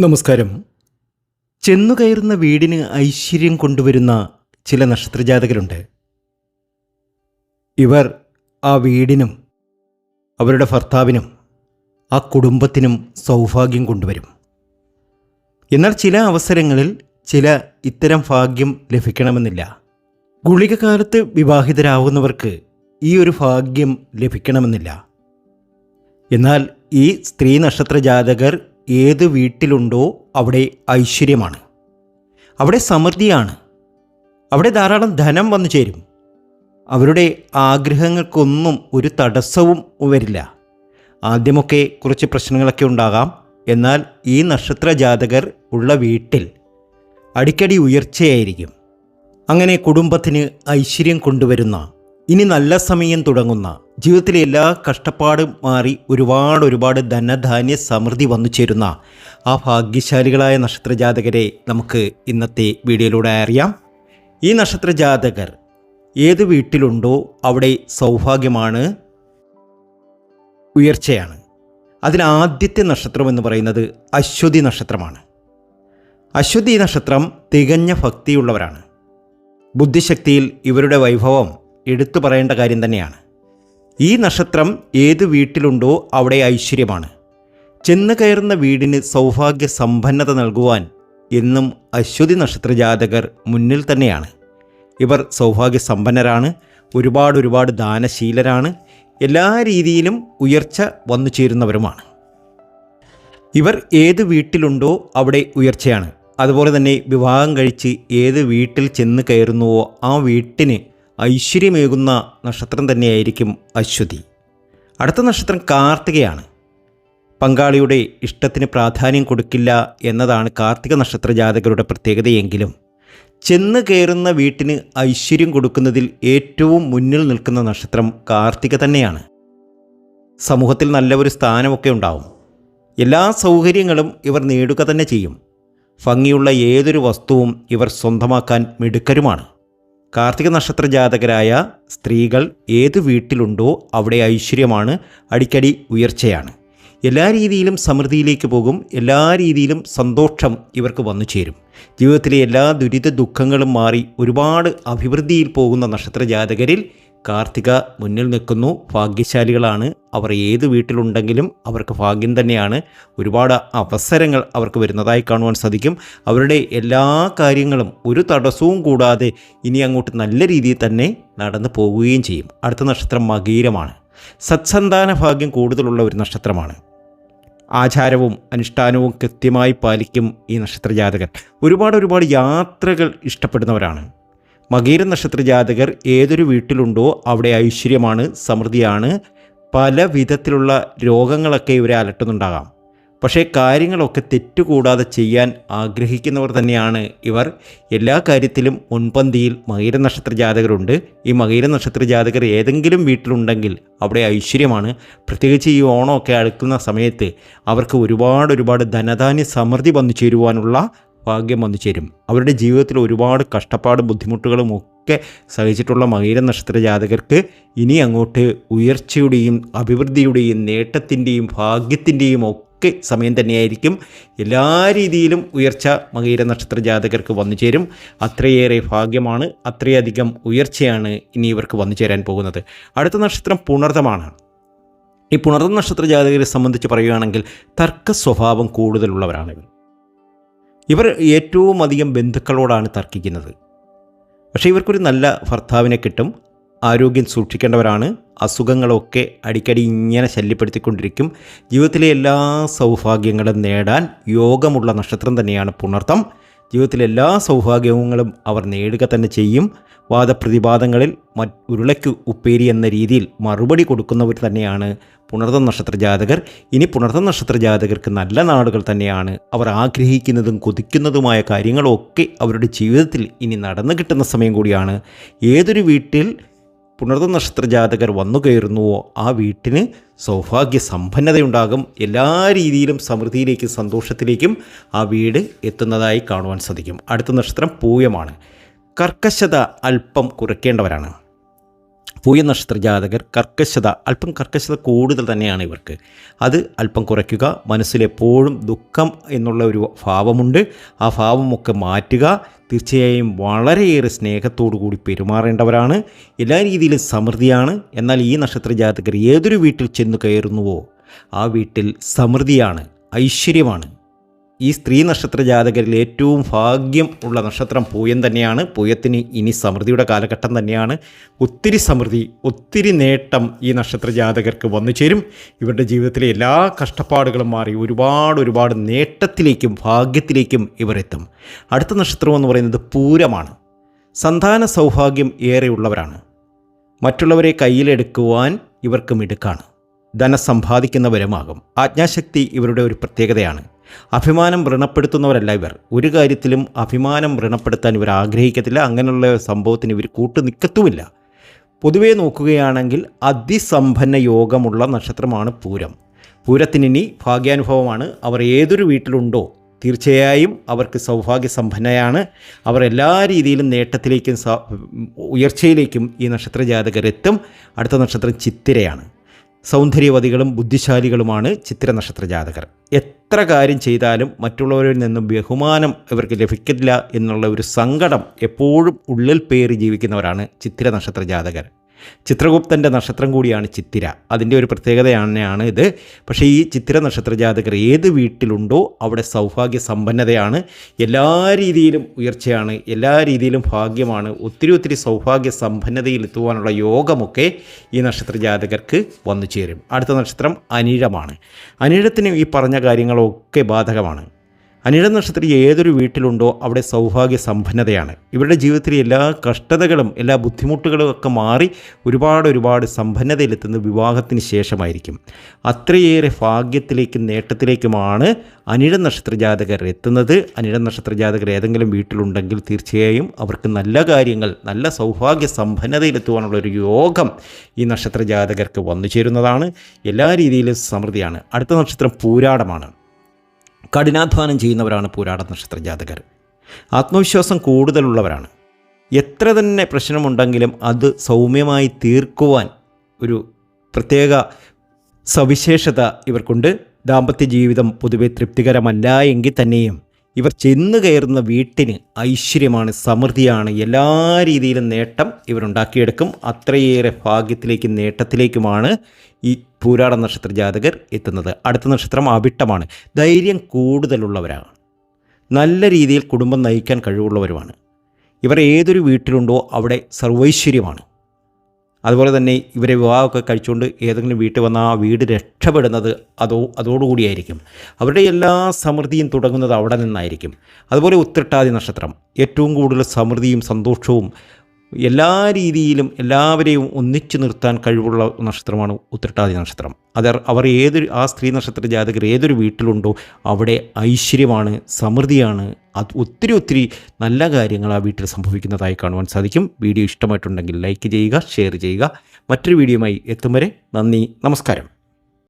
നമസ്കാരം. ചെന്നുകയറുന്ന വീടിന് ഐശ്വര്യം കൊണ്ടുവരുന്ന ചില നക്ഷത്രജാതകരുണ്ട്. ഇവർ ആ വീടിനും അവരുടെ ഭർത്താവിനും ആ കുടുംബത്തിനും സൗഭാഗ്യം കൊണ്ടുവരും. എന്നാൽ ചില അവസരങ്ങളിൽ ചില ഇത്തരം ഭാഗ്യം ലഭിക്കണമെന്നില്ല. ഗുളികകാലത്ത് വിവാഹിതരാകുന്നവർക്ക് ഈ ഒരു ഭാഗ്യം ലഭിക്കണമെന്നില്ല. എന്നാൽ ഈ സ്ത്രീ നക്ഷത്ര ജാതകർ ഏത് വീട്ടിലുണ്ടോ അവിടെ ഐശ്വര്യമാണ്. അവിടെ സമൃദ്ധിയാണ്. അവിടെ ധാരാളം ധനം വന്നു ചേരും. അവരുടെ ആഗ്രഹങ്ങൾക്കൊന്നും ഒരു തടസ്സവും വരില്ല. ആദ്യമൊക്കെ കുറച്ച് പ്രശ്നങ്ങളൊക്കെ ഉണ്ടാകാം. എന്നാൽ ഈ നക്ഷത്ര ജാതകർ ഉള്ള വീട്ടിൽ അടിക്കടി ഉയർച്ചയായിരിക്കും. അങ്ങനെ കുടുംബത്തിന് ഐശ്വര്യം കൊണ്ടുവരുന്ന ഇനി നല്ല സമയം തുടങ്ങുന്ന ജീവിതത്തിലെ എല്ലാ കഷ്ടപ്പാടും മാറി ഒരുപാട് ഒരുപാട് ധനധാന്യ സമൃദ്ധി വന്നു ചേരുന്ന ആ ഭാഗ്യശാലികളായ നക്ഷത്രജാതകരെ നമുക്ക് ഇന്നത്തെ വീഡിയോയിലൂടെ അറിയാം. ഈ നക്ഷത്രജാതകർ ഏത് വീട്ടിലുണ്ടോ അവിടെ സൗഭാഗ്യമാണ് ഉയർച്ചയാണ്. അതിലാദ്യത്തെ നക്ഷത്രം എന്ന് പറയുന്നത് അശ്വതി നക്ഷത്രമാണ്. അശ്വതി നക്ഷത്രം തികഞ്ഞ ഭക്തിയുള്ളവരാണ്. ബുദ്ധിശക്തിയിൽ ഇവരുടെ വൈഭവം എടുത്തു പറയേണ്ട കാര്യം തന്നെയാണ്. ഈ നക്ഷത്രം ഏത് വീട്ടിലുണ്ടോ അവിടെ ഐശ്വര്യമാണ്. ചെന്ന് കയറുന്ന വീടിന് സൗഭാഗ്യ സമ്പന്നത നൽകുവാൻ എന്നും അശ്വതി നക്ഷത്ര ജാതകർ മുന്നിൽ തന്നെയാണ്. ഇവർ സൗഭാഗ്യ സമ്പന്നരാണ് ഒരുപാട് ഒരുപാട് ദാനശീലരാണ് എല്ലാ രീതിയിലും ഉയർച്ച വന്നു ചേരുന്നവരുമാണ്. ഇവർ ഏത് വീട്ടിലുണ്ടോ അവിടെ ഉയർച്ചയാണ്. അതുപോലെ തന്നെ വിവാഹം കഴിച്ച് ഏത് വീട്ടിൽ ചെന്ന് കയറുന്നുവോ ആ വീട്ടിന് ഐശ്വര്യമേകുന്ന നക്ഷത്രം തന്നെയായിരിക്കും അശ്വതി. അടുത്ത നക്ഷത്രം കാർത്തികയാണ്. പങ്കാളിയുടെ ഇഷ്ടത്തിന് പ്രാധാന്യം കൊടുക്കില്ല എന്നതാണ് കാർത്തിക നക്ഷത്ര ജാതകരുടെ പ്രത്യേകതയെങ്കിലും ചെന്ന് കയറുന്ന വീട്ടിന് ഐശ്വര്യം കൊടുക്കുന്നതിൽ ഏറ്റവും മുന്നിൽ നിൽക്കുന്ന നക്ഷത്രം കാർത്തിക തന്നെയാണ്. സമൂഹത്തിൽ നല്ല ഒരു സ്ഥാനമൊക്കെ ഉണ്ടാവും. എല്ലാ സൗകര്യങ്ങളും ഇവർ നേടുക തന്നെ ചെയ്യും. ഭംഗിയുള്ള ഏതൊരു വസ്തുവും ഇവർ സ്വന്തമാക്കാൻ മിടുക്കരുമാണ്. കാർത്തിക നക്ഷത്ര ജാതകരായ സ്ത്രീകൾ ഏത് വീട്ടിലുണ്ടോ അവിടെ ഐശ്വര്യമാണ്. അടിക്കടി ഉയർച്ചയാണ്. എല്ലാ രീതിയിലും സമൃദ്ധിയിലേക്ക് പോകും. എല്ലാ രീതിയിലും സന്തോഷം ഇവർക്ക് വന്നു ചേരും. ജീവിതത്തിലെ എല്ലാ ദുരിത ദുഃഖങ്ങളും മാറി ഒരുപാട് അഭിവൃദ്ധിയിൽ പോകുന്ന നക്ഷത്ര ജാതകരിൽ കാർത്തിക മുന്നിൽ നിൽക്കുന്നു. ഭാഗ്യശാലികളാണ്. അവർ ഏത് വീട്ടിലുണ്ടെങ്കിലും അവർക്ക് ഭാഗ്യം തന്നെയാണ്. ഒരുപാട് അവസരങ്ങൾ അവർക്ക് വരുന്നതായി കാണുവാൻ സാധിക്കും. അവരുടെ എല്ലാ കാര്യങ്ങളും ഒരു തടസ്സവും കൂടാതെ ഇനി അങ്ങോട്ട് നല്ല രീതിയിൽ തന്നെ നടന്നു പോവുകയും ചെയ്യും. അടുത്ത നക്ഷത്രം മകീരമാണ്. സത്സന്താന ഭാഗ്യം കൂടുതലുള്ള ഒരു നക്ഷത്രമാണ്. ആചാരവും അനുഷ്ഠാനവും കൃത്യമായി പാലിക്കും ഈ നക്ഷത്രജാതകർ ഒരുപാട് ഒരുപാട് യാത്രകൾ ഇഷ്ടപ്പെടുന്നവരാണ്. മകീര നക്ഷത്ര ജാതകർ ഏതൊരു വീട്ടിലുണ്ടോ അവിടെ ഐശ്വര്യമാണ് സമൃദ്ധിയാണ്. പല വിധത്തിലുള്ള രോഗങ്ങളൊക്കെ ഇവരെ അലട്ടുന്നുണ്ടാകാം. പക്ഷേ കാര്യങ്ങളൊക്കെ തെറ്റുകൂടാതെ ചെയ്യാൻ ആഗ്രഹിക്കുന്നവർ തന്നെയാണ് ഇവർ. എല്ലാ കാര്യത്തിലും മുൻപന്തിയിൽ മകീര നക്ഷത്ര ജാതകരുണ്ട് ഈ മകീര നക്ഷത്ര ജാതകർ ഏതെങ്കിലും വീട്ടിലുണ്ടെങ്കിൽ അവിടെ ഐശ്വര്യമാണ്. പ്രത്യേകിച്ച് ഈ ഓണമൊക്കെ അടുക്കുന്ന സമയത്ത് അവർക്ക് ഒരുപാട് ഒരുപാട് ധനധാന്യ സമൃദ്ധി വന്നു ചേരുവാനുള്ള ഭാഗ്യം വന്നു ചേരും. അവരുടെ ജീവിതത്തിൽ ഒരുപാട് കഷ്ടപ്പാടും ബുദ്ധിമുട്ടുകളും ഒക്കെ സഹിച്ചിട്ടുള്ള മകീര നക്ഷത്ര ജാതകർക്ക് ഇനി അങ്ങോട്ട് ഉയർച്ചയുടെയും അഭിവൃദ്ധിയുടെയും നേട്ടത്തിന്റെയും ഭാഗ്യത്തിന്റെയും ഒക്കെ സമയം തന്നെയായിരിക്കും. എല്ലാ രീതിയിലും ഉയർച്ച മകീര നക്ഷത്ര ജാതകർക്ക് വന്നു ചേരും. അത്രയേറെ ഭാഗ്യമാണ് അത്രയധികം ഉയർച്ചയാണ് ഇനി ഇവർക്ക് വന്നു ചേരാൻ പോകുന്നത്. അടുത്ത നക്ഷത്രം പുണർതമാണ്. ഈ പുണർത നക്ഷത്ര ജാതകരെ സംബന്ധിച്ച് പറയുകയാണെങ്കിൽ തർക്ക സ്വഭാവം കൂടുതലുള്ളവരാണ് ഇവർ. ഇവർ ഏറ്റവും അധികം ബന്ധുക്കളോടാണ് തർക്കിക്കുന്നത്. പക്ഷേ ഇവർക്കൊരു നല്ല ഭർത്താവിനെ കിട്ടും ആരോഗ്യം സൂക്ഷിക്കേണ്ടവരാണ് അസുഖങ്ങളൊക്കെ അടിക്കടി ഇങ്ങനെ ശല്യപ്പെടുത്തിക്കൊണ്ടിരിക്കും ജീവിതത്തിലെ എല്ലാ സൗഭാഗ്യങ്ങളും നേടാൻ യോഗമുള്ള നക്ഷത്രം തന്നെയാണ് പുണർത്തം. ജീവിതത്തിലെ എല്ലാ സൗഭാഗ്യങ്ങളും അവർ നേടുക തന്നെ ചെയ്യും. വാദപ്രതിവാദങ്ങളിൽ മറ്റ് ഉരുളയ്ക്ക് ഉപ്പേരി എന്ന രീതിയിൽ മറുപടി കൊടുക്കുന്നവർ തന്നെയാണ് പുണർത്ത നക്ഷത്ര ജാതകർ. ഇനി പുണർത്ത നക്ഷത്ര ജാതകർക്ക് നല്ല നാടുകൾ തന്നെയാണ്. അവർ ആഗ്രഹിക്കുന്നതും കൊതിക്കുന്നതുമായ കാര്യങ്ങളൊക്കെ അവരുടെ ജീവിതത്തിൽ ഇനി നടന്നു കിട്ടുന്ന സമയം കൂടിയാണ്. ഏതൊരു വീട്ടിൽ പുണർത്ത നക്ഷത്രജാതകർ വന്നു കയറുന്നുവോ? ആ വീട്ടിന് സൗഭാഗ്യ സമ്പന്നതയുണ്ടാകും എല്ലാ രീതിയിലും സമൃദ്ധിയിലേക്കും സന്തോഷത്തിലേക്കും ആ വീട് എത്തുന്നതായി കാണുവാൻ സാധിക്കും. അടുത്ത നക്ഷത്രം പൂയമാണ്. കർക്കശത അല്പം കുറയ്ക്കേണ്ടവരാണ്. പൂയ നക്ഷത്ര ജാതകർ കർക്കശത അല്പം കർക്കശത കൂടുതൽ തന്നെയാണ് ഇവർക്ക്. അത് അല്പം കുറയ്ക്കുക മനസ്സിലെപ്പോഴും ദുഃഖം എന്നുള്ള ഒരു ഭാവമുണ്ട്. ആ ഭാവമൊക്കെ മാറ്റുക തീർച്ചയായും വളരെയേറെ സ്നേഹത്തോടു കൂടി പെരുമാറേണ്ടവരാണ്. എല്ലാ രീതിയിലും സമൃദ്ധിയാണ്. എന്നാൽ ഈ നക്ഷത്ര ജാതകർ ഏതൊരു വീട്ടിൽ ചെന്ന് കയറുന്നുവോ ആ വീട്ടിൽ സമൃദ്ധിയാണ് ഐശ്വര്യമാണ്. ഈ സ്ത്രീ നക്ഷത്ര ജാതകരിൽ ഏറ്റവും ഭാഗ്യം ഉള്ള നക്ഷത്രം പൂയം തന്നെയാണ്. പൂയത്തിന് ഇനി സമൃദ്ധിയുടെ കാലഘട്ടം തന്നെയാണ്. ഒത്തിരി സമൃദ്ധി ഒത്തിരി നേട്ടം ഈ നക്ഷത്ര ജാതകർക്ക് വന്നു ചേരും. ഇവരുടെ ജീവിതത്തിലെ എല്ലാ കഷ്ടപ്പാടുകളും മാറി ഒരുപാട് ഒരുപാട് നേട്ടത്തിലേക്കും ഭാഗ്യത്തിലേക്കും ഇവരെത്തും. അടുത്ത നക്ഷത്രം എന്ന് പറയുന്നത് പൂരമാണ്. സന്താന സൗഭാഗ്യം ഏറെയുള്ളവരാണ്. മറ്റുള്ളവരെ കയ്യിലെടുക്കുവാൻ ഇവർക്ക് മിടുക്കാണ്. ധനം സമ്പാദിക്കുന്നവരുമാകും. ആജ്ഞാശക്തി ഇവരുടെ ഒരു പ്രത്യേകതയാണ്. അഭിമാനം വ്രണപ്പെടുത്തുന്നവരല്ല ഇവർ. ഒരു കാര്യത്തിലും അഭിമാനം വ്രണപ്പെടുത്താൻ ഇവർ ആഗ്രഹിക്കത്തില്ല. അങ്ങനെയുള്ള സംഭവത്തിന് ഇവർ കൂട്ടു നിൽക്കത്തുമില്ല പൊതുവേ നോക്കുകയാണെങ്കിൽ അതിസമ്പന്ന യോഗമുള്ള നക്ഷത്രമാണ് പൂരം. പൂരത്തിനി ഭാഗ്യാനുഭവമാണ്. അവർ ഏതൊരു വീട്ടിലുണ്ടോ തീർച്ചയായും അവർക്ക് സൗഭാഗ്യ സമ്പന്നയാണ് അവർ എല്ലാ രീതിയിലും നേട്ടത്തിലേക്കും ഉയർച്ചയിലേക്കും ഈ നക്ഷത്ര ജാതകരെത്തും അടുത്ത നക്ഷത്രം ചിത്തിരയാണ്. സൗന്ദര്യവതികളും ബുദ്ധിശാലികളുമാണ് ചിത്ര നക്ഷത്ര ജാതകർ എത്ര കാര്യം ചെയ്താലും മറ്റുള്ളവരിൽ നിന്നും ബഹുമാനം ഇവർക്ക് ലഭിക്കില്ല എന്നുള്ള ഒരു സങ്കടം എപ്പോഴും ഉള്ളിൽ പേറി ജീവിക്കുന്നവരാണ് ചിത്രനക്ഷത്ര ജാതകർ ചിത്രഗുപ്തന്റെ നക്ഷത്രം കൂടിയാണ് ചിത്തിര. അതിന്റെ ഒരു പ്രത്യേകതയാണ് ഇത്. പക്ഷേ ഈ ചിത്തിര നക്ഷത്ര ജാതകർ ഏത് വീട്ടിലുണ്ടോ അവിടെ സൗഭാഗ്യ സമ്പന്നതയാണ്. എല്ലാ രീതിയിലും ഉയർച്ചയാണ് എല്ലാ രീതിയിലും ഭാഗ്യമാണ്. ഒത്തിരി ഒത്തിരി സൗഭാഗ്യ സമ്പന്നതയിൽ എത്തുവാനുള്ള യോഗമൊക്കെ ഈ നക്ഷത്ര ജാതകർക്ക് വന്നു ചേരും. അടുത്ത നക്ഷത്രം അനിഴമാണ്. അനിഴത്തിന് ഈ പറഞ്ഞ കാര്യങ്ങളൊക്കെ ബാധകമാണ്. അനിഴ നക്ഷത്രം ഏതൊരു വീട്ടിലുണ്ടോ അവിടെ സൗഭാഗ്യ സമ്പന്നതയാണ്. ഇവരുടെ ജീവിതത്തിലെ എല്ലാ കഷ്ടതകളും എല്ലാ ബുദ്ധിമുട്ടുകളും ഒക്കെ മാറി ഒരുപാട് ഒരുപാട് സമ്പന്നതയിലെത്തുന്ന വിവാഹത്തിന് ശേഷമായിരിക്കും. അത്രയേറെ ഭാഗ്യത്തിലേക്കും നേട്ടത്തിലേക്കുമാണ് അനിഴ നക്ഷത്ര ജാതകർ എത്തുന്നത്. അനിഴ നക്ഷത്ര ജാതകർ ഏതെങ്കിലും വീട്ടിലുണ്ടെങ്കിൽ തീർച്ചയായും അവർക്ക് നല്ല കാര്യങ്ങൾ നല്ല സൗഭാഗ്യ സമ്പന്നതയിലെത്തുവാനുള്ള ഒരു യോഗം ഈ നക്ഷത്ര ജാതകർക്ക് വന്നു ചേരുന്നതാണ്. എല്ലാ രീതിയിലും സമൃദ്ധിയാണ്. അടുത്ത നക്ഷത്രം പൂരാടമാണ്. കഠിനാധ്വാനം ചെയ്യുന്നവരാണ് പൂരാട നക്ഷത്ര ജാതകർ ആത്മവിശ്വാസം കൂടുതലുള്ളവരാണ്. എത്ര തന്നെ പ്രശ്നമുണ്ടെങ്കിലും അത് സൗമ്യമായി തീർക്കുവാൻ ഒരു പ്രത്യേക സവിശേഷത ഇവർക്കുണ്ട്. ദാമ്പത്യ ജീവിതം പൊതുവെ തൃപ്തികരമല്ല എങ്കിൽ തന്നെയും ഇവർ ചെന്ന് കയറുന്ന വീട്ടിന് ഐശ്വര്യമാണ് സമൃദ്ധിയാണ്. എല്ലാ രീതിയിലും നേട്ടം ഇവരുണ്ടാക്കിയെടുക്കും. അത്രയേറെ ഭാഗ്യത്തിലേക്കും നേട്ടത്തിലേക്കുമാണ് ഈ പൂരാട നക്ഷത്ര ജാതകർ എത്തുന്നത്. അടുത്ത നക്ഷത്രം അവിട്ടമാണ്. ധൈര്യം കൂടുതലുള്ളവരാണ്. നല്ല രീതിയിൽ കുടുംബം നയിക്കാൻ കഴിവുള്ളവരുമാണ്. ഇവർ ഏതൊരു വീട്ടിലുണ്ടോ അവിടെ സർവൈശ്വര്യമാണ്. അതുപോലെ തന്നെ ഇവരെ വിവാഹമൊക്കെ കഴിച്ചുകൊണ്ട് ഏതെങ്കിലും വീട്ടിൽ വന്നാൽ ആ വീട് രക്ഷപ്പെടുന്നത് അതോ അതോടുകൂടിയായിരിക്കും. അവരുടെ എല്ലാ സമൃദ്ധിയും തുടങ്ങുന്നത് അവിടെ നിന്നായിരിക്കും. അതുപോലെ ഉത്രട്ടാതി നക്ഷത്രം. ഏറ്റവും കൂടുതൽ സമൃദ്ധിയും സന്തോഷവും എല്ലാ രീതിയിലും എല്ലാവരെയും ഒന്നിച്ചു നിർത്താൻ കഴിവുള്ള നക്ഷത്രമാണ് ഉത്രട്ടാതി നക്ഷത്രം. അത് അവർ ഏതൊരു ആ സ്ത്രീ നക്ഷത്ര ജാതകർ ഏതൊരു വീട്ടിലുണ്ടോ അവിടെ ഐശ്വര്യമാണ് സമൃദ്ധിയാണ് അത് ഒത്തിരി ഒത്തിരി നല്ല കാര്യങ്ങൾ ആ വീട്ടിൽ സംഭവിക്കുന്നതായി കാണുവാൻ സാധിക്കും. വീഡിയോ ഇഷ്ടമായിട്ടുണ്ടെങ്കിൽ ലൈക്ക് ചെയ്യുക ഷെയർ ചെയ്യുക. മറ്റൊരു വീഡിയോയുമായി എത്തും വരെ നന്ദി നമസ്കാരം.